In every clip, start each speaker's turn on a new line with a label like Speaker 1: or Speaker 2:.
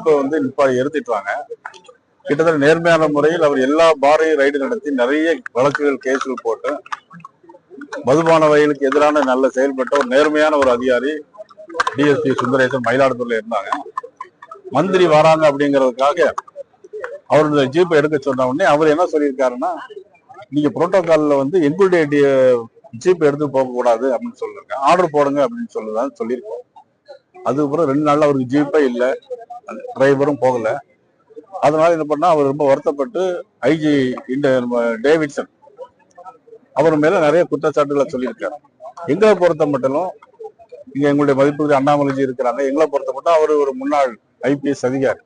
Speaker 1: இப்போ வந்து நிப்பாடி எடுத்துட்டாங்க கிட்டத்தட்ட நேர்மையான முறையில் அவர் எல்லா பாரையும் ரைடு நடத்தி நிறைய வழக்குகள் கேஸுகள் போட்டு மதுபான வயலுக்கு எதிரான நல்ல செயல்பட்ட ஒரு நேர்மையான ஒரு அதிகாரி டிஎஸ்பி சுந்தரேசன் மயிலாடுதுறையில் இருந்தாங்க. மந்திரி வராங்க அப்படிங்கிறதுக்காக அவருடைய ஜீப்பை எடுக்க சொன்ன உடனே அவர் என்ன சொல்லியிருக்காருன்னா நீங்க புரோட்டோகால்ல வந்து எங்களுடைய ஜீப் எடுத்து போகக்கூடாது அப்படின்னு சொல்லிருக்கேன் ஆர்டர் போடுங்க அப்படின்னு சொல்லுதான் சொல்லியிருக்கோம். அதுக்கப்புறம் ரெண்டு நாள்ல அவருக்கு ஜீப்பே இல்லை. டிரைவரும் போகல. அதனால என்ன பண்ணா அவர் ரொம்ப வருத்தப்பட்டு ஐஜி இந்த நம்ம டேவிட்சன் அவர் மேல நிறைய குற்றச்சாட்டுகளை சொல்லியிருக்காரு. எங்களை பொறுத்த மட்டும் இங்க எங்களுடைய மதிப்புக்கு அண்ணாமலைஜி இருக்கிறாங்க. எங்களை பொறுத்த மட்டும் அவர் ஒரு முன்னாள் ஐபிஎஸ் அதிகாரி.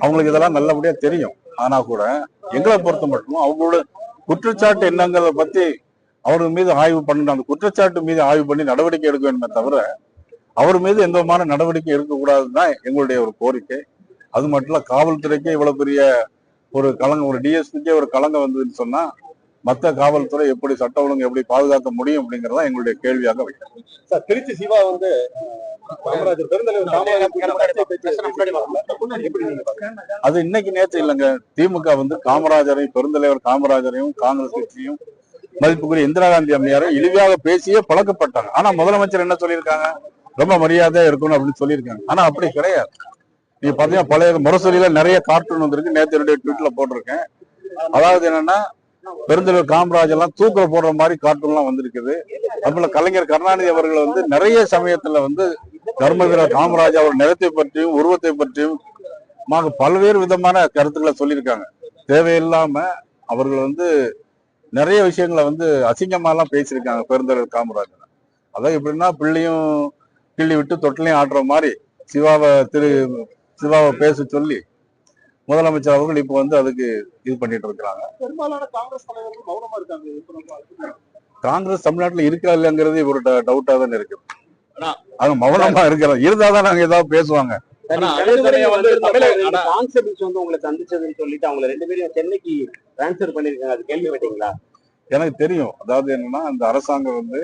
Speaker 1: அவங்களுக்கு இதெல்லாம் நல்லபடியா தெரியும். ஆனா கூட எங்களை பொறுத்த மட்டும் அவங்களோட குற்றச்சாட்டு என்னங்கிறத பத்தி அவர் மீது ஆய்வு பண்ணணும். அந்த குற்றச்சாட்டு மீது ஆய்வு பண்ணி நடவடிக்கை எடுக்க வேண்டுமே தவிர அவர் மீது எந்த விதமான நடவடிக்கை எடுக்கக்கூடாதுன்னு தான் எங்களுடைய ஒரு கோரிக்கை. அது மட்டும் இல்ல காவல்துறைக்கே இவ்வளவு பெரிய ஒரு கலங்கம் ஒரு டிஎஸ்பிக்கே ஒரு கலங்கம் வந்ததுன்னு சொன்னா மத்த காவல்துறை எப்படி சட்ட ஒழுங்கு எப்படி பாதுகாக்க முடியும் அப்படிங்கறதா எங்களுடைய கேள்வியாக வைக்கிறோம்.
Speaker 2: சார் திருச்சி சிவா வந்து?
Speaker 1: அது இன்னைக்கு நேற்று இல்லைங்க. திமுக வந்து காமராஜரையும் பெருந்தலைவர் காமராஜரையும் காங்கிரஸ் கட்சியும் மதிப்புக்குரிய இந்திரா காந்தி அம்மையாரும் இழிவாக பேசியே பழக்கப்பட்டாங்க. ஆனா முதலமைச்சர் என்ன சொல்லியிருக்காங்க? ரொம்ப மரியாதையா இருக்கணும் அப்படின்னு சொல்லியிருக்காங்க. ஆனா அப்படி கிடையாது. நீங்க பாத்தீங்கன்னா பழைய முரசொலியில நிறைய கார்ட்டூன் வந்திருக்கு. நேற்று என்னுடைய ட்வீட்ல போட்டிருக்கேன். அதாவது என்னன்னா பெருந்தலைவர் காமராஜ் எல்லாம் தூக்கில போடுற மாதிரி கார்ட்டூன்லாம் வந்திருக்குது. அதுபோல கலைஞர் கருணாநிதி அவர்கள் வந்து நிறைய சமயத்துல வந்து தர்மவீரர் காமராஜ் அவர் நிறத்தை பற்றியும் உருவத்தை பற்றியும் பல்வேறு விதமான கருத்துக்களை சொல்லியிருக்காங்க. தேவையில்லாம அவர்கள் வந்து நிறைய விஷயங்களை வந்து அசிங்கமா எல்லாம் பேசியிருக்காங்க பெருந்தலைவர் காமராஜர் அதான் எப்படின்னா பிள்ளையும் கிள்ளி விட்டு தொட்டிலையும் ஆடுற மாதிரி சிவாவை திரு சிவாவை பேச சொல்லி முதலமைச்சர் அவர்கள் இப்போ வந்து அதுக்கு இது பண்ணிட்டு இருக்கிறாங்க.
Speaker 2: பெரும்பாலான காங்கிரஸ் தலைவர்கள் மௌனமா இருக்காங்க இப்ப நம்ம
Speaker 1: காங்கிரஸ் தமிழ்நாட்டுல இருக்கா இல்லைங்கிறது ஒரு டவுட்டா தான் இருக்கு.
Speaker 2: ஆனா-
Speaker 1: அவங்க மௌனமா இருக்கிறோம் இருந்தாதான் நாங்க ஏதாவது பேசுவாங்க.
Speaker 2: அதே
Speaker 3: அது
Speaker 1: எனக்கு தெரியும். அதாவது என்னன்னா அந்த அரசாங்கம் வந்து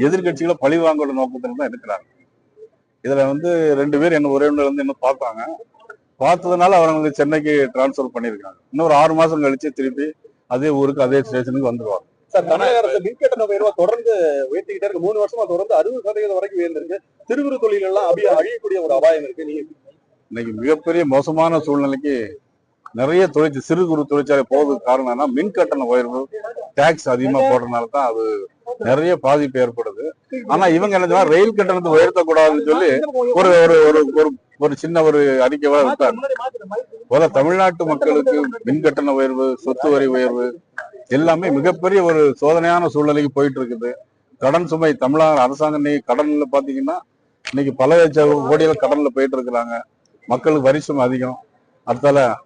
Speaker 1: எதிர்கட்சிகளை பழி வாங்குற நோக்கத்துல தான் இருக்கிறாங்க. இதுல வந்து ரெண்டு பேர் என்ன ஒரே வந்து என்ன பார்த்தாங்க. பார்த்ததுனால அவங்களுக்கு சென்னைக்கு டிரான்ஸ்ஃபர் பண்ணியிருக்காங்க இன்னொரு ஆறு மாசம் கழிச்சு திருப்பி அதே ஊருக்கு அதே ஸ்டேஷனுக்கு வந்துருவாங்க
Speaker 2: சார் தமிழக அரசு மின்கட்டண உயர்வா தொடர்ந்து உயர்த்திக்கிட்டே இருக்கு. மூணு வருஷமா தொடர்ந்து அறுபது சதவீதம் வரைக்கும் உயர்ந்திருக்கு. குறு தொழில் எல்லாம் அபிய அழியக்கூடிய ஒரு அபாயம் இருக்கு. நீங்க
Speaker 1: இன்னைக்கு மிகப்பெரிய மோசமான சூழ்நிலைக்கு நிறைய தொழிற்சி சிறு குறு தொழிற்சாலை போவதுக்கு காரணம் என்ன மின் கட்டண உயர்வு டாக்ஸ் அதிகமா போடுறதுனால தான் அது நிறைய பாதிப்பு ஏற்படுது. ஆனா இவங்க என்ன ரயில் கட்டணத்தை உயர்த்தக்கூடாதுன்னு சொல்லி ஒரு ஒரு ஒரு ஒரு ஒரு சின்ன ஒரு அறிக்கை விட்டாங்க போல தமிழ்நாட்டு மக்களுக்கு மின் கட்டண உயர்வு சொத்து வரி உயர்வு எல்லாமே மிகப்பெரிய ஒரு சோதனையான சூழ்நிலைக்கு போயிட்டு இருக்குது கடன் சுமை தமிழக அரசாங்கம் இன்னைக்கு கடன்ல பாத்தீங்கன்னா இன்னைக்கு பல லட்சம் கோடிகள் கடன்ல போயிட்டு இருக்கிறாங்க மக்களுக்கு வரி சுமை அதிகம். அடுத்தால